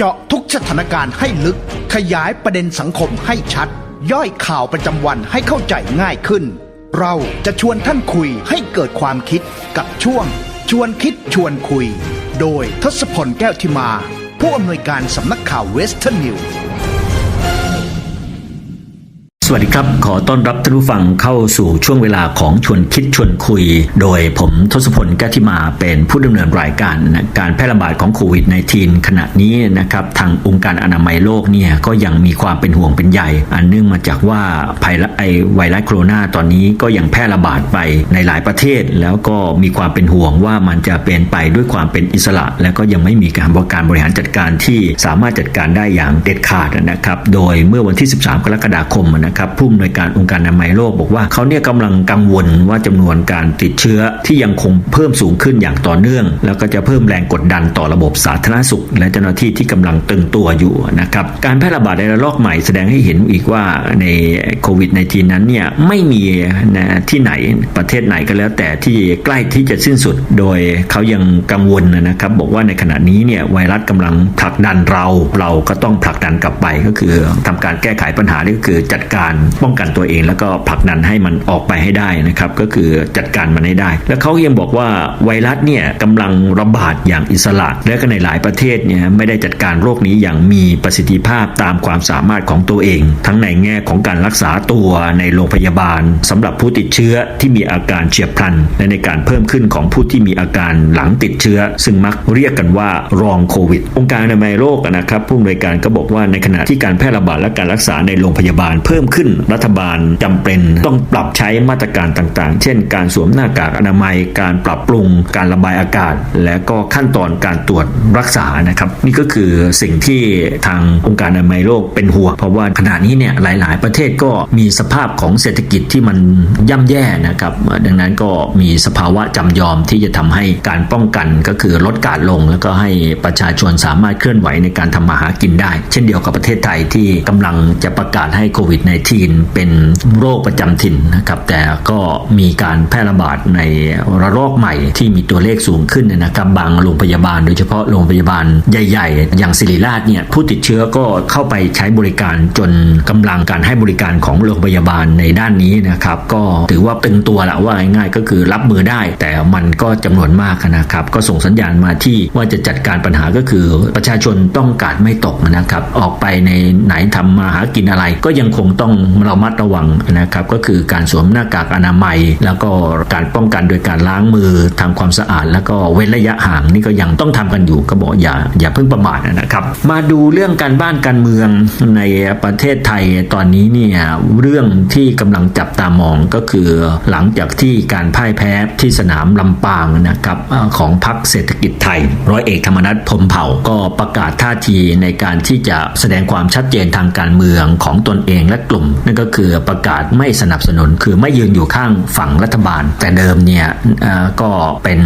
เจาะทุกสถานการณ์ให้ลึก ขยายประเด็นสังคมให้ชัด ย่อยข่าวประจำวันให้เข้าใจง่ายขึ้น เราจะชวนท่านคุยให้เกิดความคิดกับช่วง ชวนคิดชวนคุย โดยทศพลแก้วทิมา ผู้อำนวยการสำนักข่าวเวสเทิร์นนิวส วัสดีครับ ขอต้อนรับท่านผู้ฟังเข้าสู่ช่วงเวลาของชวนคิดชวนคุย โดยผมทศพลแก้วทิมาเป็นผู้ดำเนินรายการนะการแพร่ระบาดของโควิด -19 ขณะนี้นะครับทางองค์การอนามัยโลกเนี่ยก็ยังมีความเป็นห่วงเป็นใหญ่ อันเนื่องมาจากว่าภัยละไอไวรัสโคโรนาตอนนี้ก็ยังแพร่ระบาดไปในหลายประเทศ แล้วก็มีความเป็นห่วงว่ามันจะเป็นไปด้วยความเป็นอิสระ และก็ยังไม่มีการบริการบริหารจัดการที่สามารถจัดการได้อย่างเด็ดขาดนะครับ โดยเมื่อวันที่ 13 กรกฎาคมนะครับผู้อำนวยการองค์การอนามัยโลกบอกว่าเขาเนี่ยกำลังกังวลว่าจำนวนการติดเชื้อที่ยังคงเพิ่มสูงขึ้นอย่างต่อเนื่อง แล้วก็จะเพิ่มแรงกดดันต่อระบบสาธารณสุข และเจ้าหน้าที่ที่กำลังตึงตัวอยู่นะครับการแพร่ระบาดในระลอกใหม่แสดงให้เห็นอีกว่าในโควิด -19 นั้นเนี่ยไม่มีนะที่ไหนประเทศไหนก็แล้วแต่ที่ใกล้ที่จะสิ้นสุด โดยเขายังกังวลนะครับ บอกว่าในขณะนี้เนี่ยไวรัสกำลังผลักดันเรา เราก็ต้องผลักดันกลับไปก็คือทำการแก้ไขปัญหานี่ก็คือจัดการป้องกันตัวเอง แล้วก็ผลักดันให้มันออกไปให้ได้นะครับก็คือจัดการมันให้ได้ แล้วเขายังบอกว่าไวรัสเนี่ยกำลังระบาดอย่างอิสระและก็ในหลายประเทศเนี่ยไม่ได้จัดการโรคนี้อย่างมีประสิทธิภาพตามความสามารถของตัวเอง ทั้งในแง่ของการรักษาตัวในโรงพยาบาลสำหรับผู้ติดเชื้อที่มีอาการเฉียบพลัน และในการเพิ่มขึ้นของผู้ที่มีอาการหลังติดเชื้อ ซึ่งมักเรียกกันว่ารองโควิด องค์การอนามัยโลกนะครับผู้อำนวยการก็บอกว่าในขณะที่การแพร่ระบาดและการรักษาในโรงพยาบาลเพิ่มขึ้นรัฐบาลจำเป็นต้องปรับใช้มาตรการต่างๆ เช่น การสวมหน้ากากอนามัย การปรับปรุง การระบายอากาศ และก็ขั้นตอนการตรวจรักษานะครับ นี่ก็คือสิ่งที่ทางองค์การอนามัยโลกเป็นห่วง เพราะว่าขณะนี้เนี่ยหลาย ๆ ประเทศก็มีสภาพของเศรษฐกิจที่มันย่ำแย่นะครับ ดังนั้นก็มีสภาวะจำยอมที่จะทำให้การป้องกันก็คือลดการลง แล้วก็ให้ประชาชนสามารถเคลื่อนไหวในการทำมาหากินได้ เช่นเดียวกับประเทศไทยที่กำลังจะประกาศให้โควิด -19 เป็นโรคประจำถิ่นนะครับแต่ก็มีการแพร่ระบาดในระลอกใหม่ที่มีตัวเลขสูงขึ้นนะครับบางโรงพยาบาล โดยเฉพาะโรงพยาบาลใหญ่ ๆ อย่างศิริราชเนี่ยผู้ติดเชื้อก็เข้าไปใช้บริการจนกำลังการให้บริการของโรงพยาบาลในด้านนี้นะครับก็ถือว่าตึงตัวละว่าง่ายๆก็คือรับมือได้ แต่มันก็จำนวนมากนะครับก็ส่งสัญญาณมาที่ว่าจะจัดการปัญหาก็คือประชาชนต้องการไม่ตกนะครับออกไปในไหนทำมาหากินอะไรก็ยังคงต้องระมัดระวังนะครับก็คือการสวมหน้ากากอนามัย แล้วก็การป้องกันโดยการล้างมือทำความสะอาด แล้วก็เว้นระยะห่างนี่ก็ยังต้องทำกันอยู่ก็บอกอย่าอย่าเพิ่งประมาทนะครับ มาดูเรื่องการบ้านการเมืองในประเทศไทยตอนนี้เนี่ยเรื่องที่กำลังจับตามองก็คือหลังจากที่การพ่ายแพ้ที่สนามลำปางนะครับของพรรคเศรษฐกิจไทย ร้อยเอกธรรมนัฐพมเผ่าก็ประกาศท่าทีในการที่จะแสดงความชัดเจนทางการเมืองของตนเองและกลุ่มนั่นก็คือประกาศไม่สนับสนุน คือไม่ยืนอยู่ข้างฝั่งรัฐบาล แต่เดิมเนี่ยก็เป็น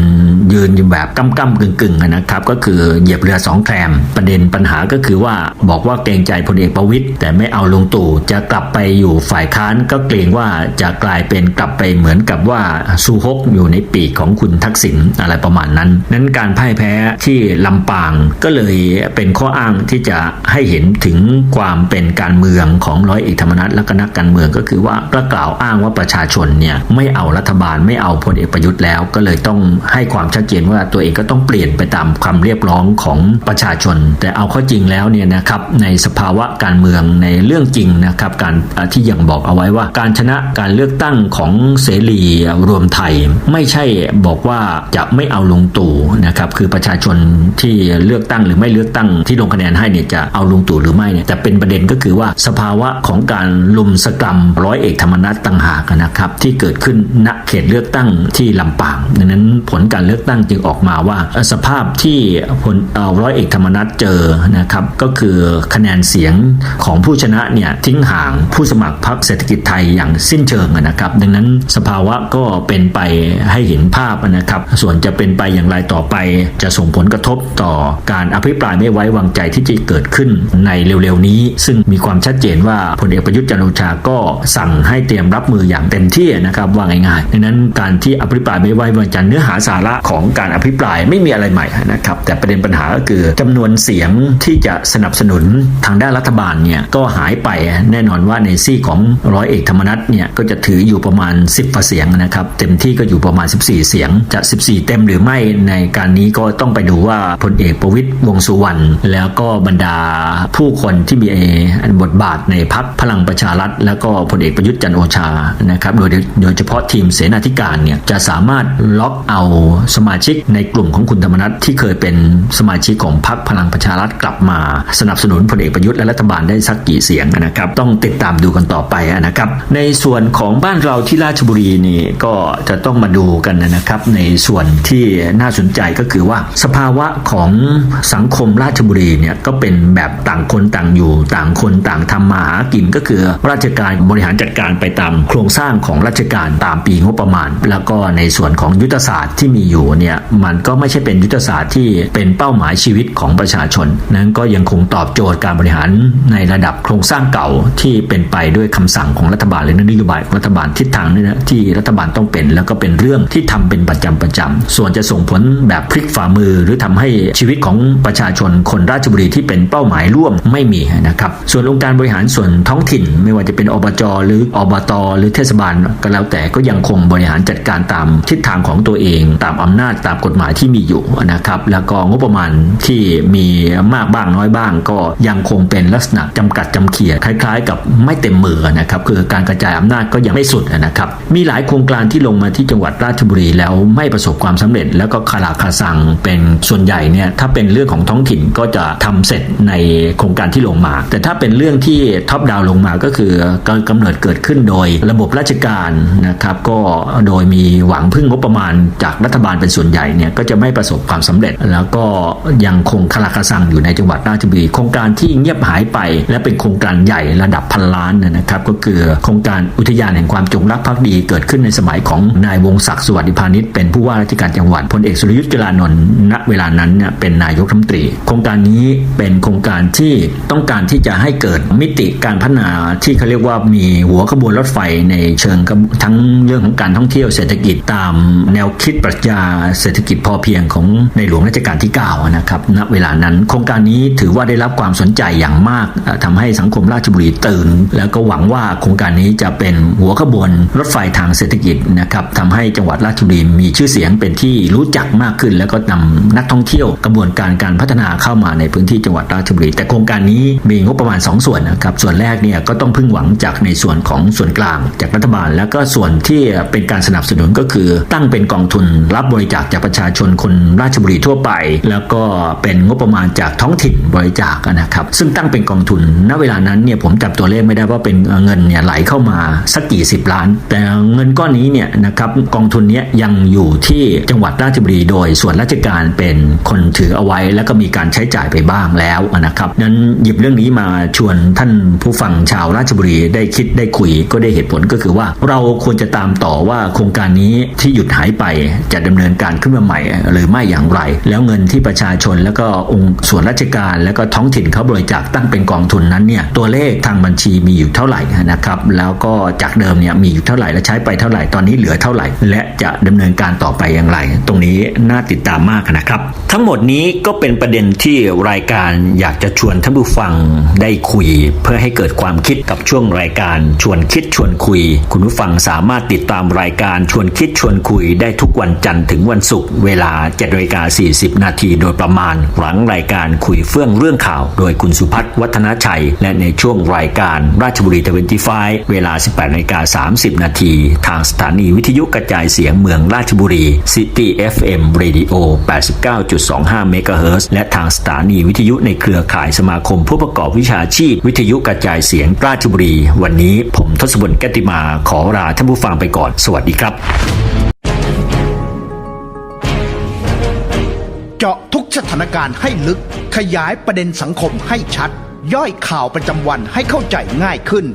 ยืนอยู่แบบก้ำก้ำกึ่งกึ่งนะครับ ก็คือเหยียบเรือสองแคมประเด็นปัญหาก็คือว่าบอกว่าเกรงใจพลเอกประวิตยแต่ไม่เอาลุงตู่จะกลับไปอยู่ฝ่ายค้านก็เกรงว่าจะกลายเป็นกลับไปเหมือนกับว่าซูฮกอยู่ในปีกของคุณทักษิณอะไรประมาณนั้น นั้นการพ่ายแพ้ที่ลำปางก็เลยเป็นข้ออ้างที่จะให้เห็นถึงความเป็นการเมืองของร้อยเอกธรรมนัฐและก็นักการเมืองก็คือว่าประกล่าวอ้างว่าประชาชนเนี่ยไม่เอารัฐบาลไม่เอาพลเอกประยุทธ์แล้ว ก็เลยต้องให้ความชัดเจนว่าตัวเองก็ต้องเปลี่ยนไปตามคำเรียกร้องของประชาชน แต่เอาข้อจริงแล้วเนี่ยนะครับในสภาวะการเมืองในเรื่องจริงนะครับการที่ยังบอกเอาไว้ว่า การชนะการเลือกตั้งของเสรีรวมไทย ไม่ใช่บอกว่าจะไม่เอาลุงตู่นะครับคือประชาชนที่เลือกตั้งหรือไม่เลือกตั้งที่ลงคะแนนให้เนี่ยจะเอาลุงตู่หรือไม่เนี่ยแต่เป็นประเด็นก็คือว่าสภาวะของการลุมสกรรมร้อยเอกธรรมนัฐต่างหากนะครับ ที่เกิดขึ้นณเขตเลือกตั้งที่ลำปางดังนั้นผลการเลือกตั้งจึงออกมาว่าสภาพที่พลร้อยเอกธรรมนัฐเจอนะครับก็คือคะแนนเสียงของผู้ชนะเนี่ยทิ้งห่างผู้สมัครพรรคเศรษฐกิจไทยอย่างสิ้นเชิงนะครับ ดังนั้นสภาวะก็เป็นไปให้เห็นภาพนะครับ ส่วนจะเป็นไปอย่างไรต่อไป จะส่งผลกระทบต่อการอภิปรายไม่ไว้วางใจที่จะเกิดขึ้นในเร็วๆนี้ ซึ่งมีความชัดเจนว่าพลเอกประยุทธ์ทธ์จันทร์โอชาก็สั่งให้เตรียมรับมืออย่างเต็มที่นะครับว่าง่ายๆดังนั้นการที่อภิปรายไม่ไว้วางใจเนื้อหาสาระของการอภิปรายไม่มีอะไรใหม่นะครับแต่ประเด็นปัญหาก็คือจำนวนเสียงที่จะสนับสนุนทางด้านรัฐบาลเนี่ยก็หายไปแน่นอนว่าในซี่ของร้อยเอกธรรมนัฐเนี่ยก็จะถืออยู่ประมาณ 10กว่าเสียงนะครับเต็มที่ก็อยู่ประมาณ 14 เสียงจะ 14 เต็มหรือไม่ในการนี้ก็ต้องไปดูว่าพลเอกประวิตยวงสุวรรณแล้วก็บรรดาผู้คนที่มีบทบาทในพักพลังประประชารัฐแล้วก็พลเอกประยุทธ์จันโอชานะครับโดยโดยเฉพาะทีมเสนาธิการเนี่ยจะสามารถล็อกเอาสมาชิกในกลุ่มของคุณธรรมนัฐที่เคยเป็นสมาชิกของพรรคพลังประชารัฐกลับมา สนับสนุนพลเอกประยุทธ์และรัฐบาลได้สักกี่เสียงนะครับ ต้องติดตามดูกันต่อไปนะครับ ในส่วนของบ้านเราที่ราชบุรีนี่ก็จะต้องมาดูกันนะครับ ในส่วนที่น่าสนใจก็คือว่าสภาวะของสังคมราชบุรีเนี่ยก็เป็นแบบต่างคนต่างอยู่ต่างคนต่างทำมาหากินก็คือราชการบริหารจัดการไปตามโครงสร้างของราชการตามปีงบประมาณ แล้วก็ในส่วนของยุทธศาสตร์ที่มีอยู่เนี่ยมันก็ไม่ใช่เป็นยุทธศาสตร์ที่เป็นเป้าหมายชีวิตของประชาชน นั้นก็ยังคงตอบโจทย์การบริหารในระดับโครงสร้างเก่าที่เป็นไปด้วยคำสั่งของรัฐบาลหรือนโยบายของรัฐบาลทิศทางนี่นะที่รัฐบาลต้องเป็น แล้วก็เป็นเรื่องที่ทำเป็นประจำประจำส่วนจะส่งผลแบบพลิกฝ่ามือ หรือทำให้ชีวิตของประชาชนคนราชบุรีที่เป็นเป้าหมายร่วมไม่มีนะครับส่วนองค์การบริหารส่วนท้องถิ่นไม่ว่าจะเป็นอบจหรืออบตหรือเทศบาลก็แล้วแต่ก็ยังคงบริหารจัดการตามทิศทางของตัวเอง ตามอำนาจตามกฎหมายที่มีอยู่นะครับ แล้วก็งบประมาณที่มีมากบ้างน้อยบ้าง ก็ยังคงเป็นลักษณะจำกัดจำเขียคล้าย ๆ กับไม่เต็มมือนะครับคือการกระจายอำนาจก็ยังไม่สุดนะครับ มีหลายโครงการที่ลงมาที่จังหวัดราชบุรีแล้วไม่ประสบความสำเร็จ แล้วก็คาราคาซังเป็นส่วนใหญ่เนี่ยถ้าเป็นเรื่องของท้องถิ่นก็จะทำเสร็จในโครงการที่ลงมา แต่ถ้าเป็นเรื่องที่ท็อปดาวลงมาก็คือการกำเนิดเกิดขึ้นโดยระบบราชการนะครับก็โดยมีหวังพึ่งงบประมาณจากรัฐบาลเป็นส่วนใหญ่เนี่ยก็จะไม่ประสบความสำเร็จ แล้วก็ยังคงคาราคาซังอยู่ในจังหวัดราชบุรีโครงการที่เงียบหายไป และเป็นโครงการใหญ่ระดับพันล้านนะครับก็คือโครงการอุทยานแห่งความจงรักภักดีเกิดขึ้นในสมัยของนายวงศักดิ์สวัสดิพานิชเป็นผู้ว่าราชการจังหวัดพลเอกสุรยุทธ์จุลานนท์ณเวลานั้นเนี่ยเป็นนายกรัฐมนตรี โครงการนี้เป็นโครงการที่ต้องการที่จะให้เกิดมิติการพัฒนาที่เขาเรียกว่ามีหัวขบวนรถไฟในเชิงทั้งเรื่องของการท่องเที่ยวเศรษฐกิจตามแนวคิดปรัชญาเศรษฐกิจพอเพียงของในหลวงรัชกาลที่9นะครับณเวลานั้นโครงการนี้ถือว่าได้รับความสนใจอย่างมากทำให้สังคมราชบุรีตื่น แล้วก็หวังว่าโครงการนี้จะเป็นหัวขบวนรถไฟทางเศรษฐกิจนะครับทำให้จังหวัดราชบุรีมีชื่อเสียงเป็นที่รู้จักมากขึ้น แล้วก็นำนักท่องเที่ยวกระบวนการการพัฒนาเข้ามาในพื้นที่จังหวัดราชบุรีแต่โครงการนี้มีงบประมาณ 2 ส่วนนะครับส่วนแรกเนี่ยก็็ต้องพึ่งหวังจากในส่วนของส่วนกลางจากรัฐบาล แล้วก็ส่วนที่เป็นการสนับสนุนก็คือ ตั้งเป็นกองทุนรับบริจาคจากประชาชนคนราชบุรีทั่วไป แล้วก็เป็นงบประมาณจากท้องถิ่นบริจาคนะครับ ซึ่งตั้งเป็นกองทุนณเวลานั้นเนี่ยผมจับตัวเลขไม่ได้ว่าเป็นเงินเนี่ยไหลเข้ามาสักกี่สิบล้าน แต่เงินก้อนนี้เนี่ยนะครับกองทุนนี้ยังอยู่ที่จังหวัดราชบุรีโดย ส่วนราชการเป็นคนถือเอาไว้ แล้วก็มีการใช้จ่ายไปบ้างแล้วนะครับนั้นหยิบเรื่องนี้มาชวนท่านผู้ฟังชาวราชบุรีได้คิดได้คุยก็ได้เหตุผลก็คือว่า เราควรจะตามต่อว่าโครงการนี้ที่หยุดหายไปจะดำเนินการขึ้นมาใหม่ หรือไม่อย่างไร แล้วเงินที่ประชาชนแล้วก็องค์ส่วนราชการแล้วก็ท้องถิ่นเขาบริจาคตั้งเป็นกองทุนนั้นเนี่ยตัวเลขทางบัญชีมีอยู่เท่าไหร่นะครับ แล้วก็จากเดิมเนี่ยมีอยู่เท่าไหร่และใช้ไปเท่าไหร่ตอนนี้เหลือเท่าไหร่ และจะดำเนินการต่อไปอย่างไร ตรงนี้น่าติดตามมากนะครับ ทั้งหมดนี้ก็เป็นประเด็นที่รายการอยากจะชวนท่านผู้ฟังได้คุย เพื่อให้เกิดความคิดกับช่วงรายการชวนคิดชวนคุย คุณผู้ฟังสามารถติดตามรายการชวนคิดชวนคุยได้ทุกวันจันทร์ถึงวันศุกร์เวลา7นาฬิกา40 นาทีโดยประมาณ หลังรายการคุยเฟื่องเรื่องข่าว โดยคุณสุพัฒน์วัฒนชัย และในช่วงรายการราชบุรีทเวนตี้ไฟเวลา 18นาฬิกา30 นาทีทางสถานีวิทยุกระจายเสียงเมืองราชบุรี City FM Radio 89.25เมกะเฮิรตซ์และทางสถานีวิทยุในเครือข่ายสมาคมผู้ประกอบวิชาชีพวิทยุกระจายเสียงราชบุรี วันนี้ผมทศพลแกติมาขอลาท่านผู้ฟังไปก่อน สวัสดีครับ เจาะทุกสถานการณ์ให้ลึกขยายประเด็นสังคมให้ชัด ย่อยข่าวประจำวันให้เข้าใจง่ายขึ้น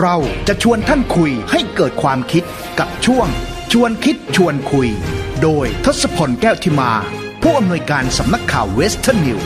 เราจะชวนท่านคุยให้เกิดความคิดกับช่วง ชวนคิดชวนคุย โดยทศพลแก้วทิมา ผู้อำนวยการสำนักข่าวเวสเทิร์นนิว